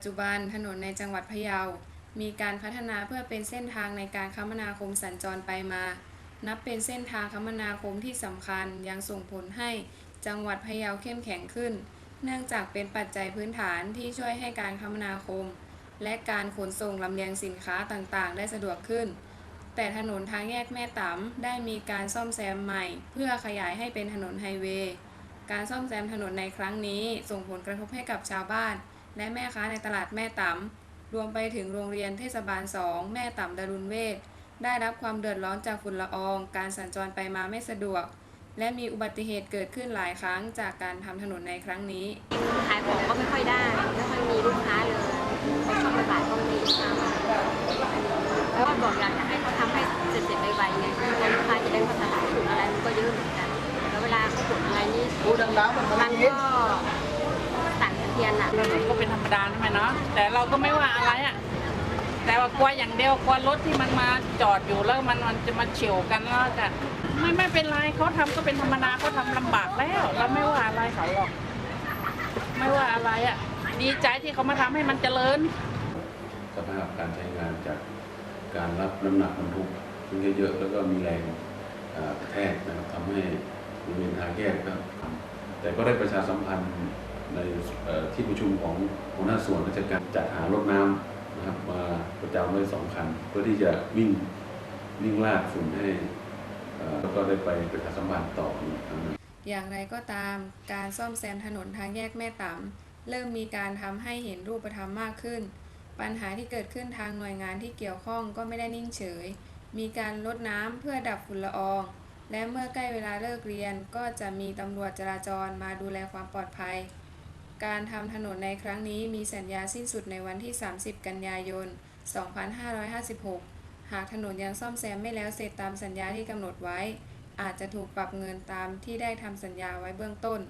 ปัจจุบันถนนในจังหวัดพะเยา มีการพัฒนาเพื่อเป็นเส้นทางในการคมนาคมสัญจรไปมา นับเป็นเส้นทางคมนาคมที่สำคัญยังส่งผลให้จังหวัดพะเยาเข้มแข็งขึ้น เนื่องจากเป็นปัจจัยพื้นฐานที่ช่วยให้การคมนาคม และการขนส่งลำเลียงสินค้าต่างๆ ได้สะดวกขึ้น แต่ถนนทางแยกแม่ต๋ำได้มีการซ่อมแซมใหม่ เพื่อขยายให้เป็นถนนไฮเวย์การซ่อมแซมถนนในครั้งนี้ส่งผลกระทบให้กับชาวบ้าน และแม่ค้าในตลาดแม่ต๋ำรวมไปถึงโรงเรียนเทศบาล 2 แม่ต๋ำดารุณเวศได้รับความเดือดร้อนจากฝุ่นละออง การสัญจรไปมาไม่สะดวก และมีอุบัติเหตุเกิดขึ้นหลายครั้งจากการทำถนนในครั้งนี้ ขายของก็ไม่ค่อยได้ไม่ค่อยมีลูกค้าเลยไปช่วงบ่ายๆก็ไม่มีลูกค้ามาแล้วก็บอกอยากจะให้เขาทำให้เสร็จๆไวๆไงเพราะลูกค้าจะได้เข้าตลาดถุงอะไรมันก็เยอะเหมือนกันแล้วเวลาเขาขนอะไรนี่พูดดังๆมัน มัน มัน ก็ต่างกันเทียนอะ ถนนก็เป็นธรรมดาใช่ไหมเนาะแต่เราก็ไม่ว่าอะไรอะแต่ว่ากลัวอย่างเดียวกลัวรถที่มันมาจอดอยู่แล้วมันมันจะมาเฉียวกันแล้วจะไม่ไม่เป็นไรเขาทำก็เป็นธรรมดาเขาทำลำบากแล้ว เราไม่ว่าอะไรเขาหรอก ไม่ว่าอะไรอะ ดีใจที่เขามาทำให้มันเจริญ สภาพการใช้งานจากการรับน้ำหนักบรรทุกเยอะๆแล้วก็มีแรงกระแทกนะครับทำให้บริเวณทางแยกครับแต่ก็ได้ประชาสัมพันธ์ ในที่ประชุมของหัวหน้าส่วนราชการจัดหารถน้ำนะครับมาประจำไว้สองคัน เพื่อที่จะวิ่งวิ่งลากฝุ่นให้แล้วก็ได้ไปประชาสัมพันธ์ต่ออีกครั้งนึงอย่างไรก็ตามการซ่อมแซมถนนทางแยกแม่ต๋ำเริ่มมีการทำให้เห็นรูปธรรมมากขึ้น ปัญหาที่เกิดขึ้นทางหน่วยงานที่เกี่ยวข้องก็ไม่ได้นิ่งเฉย มีการลดน้ำเพื่อดับฝุ่นละออง และเมื่อใกล้เวลาเลิกเรียนก็จะมีตำรวจจราจรมาดูแลความปลอดภัย การทำถนนในครั้งนี้มีสัญญาสิ้นสุดในวันที่ 30 กันยายน 2556 หากถนนยังซ่อมแซมไม่แล้วเสร็จตามสัญญาที่กำหนดไว้ อาจจะถูกปรับเงินตามที่ได้ทำสัญญาไว้เบื้องต้น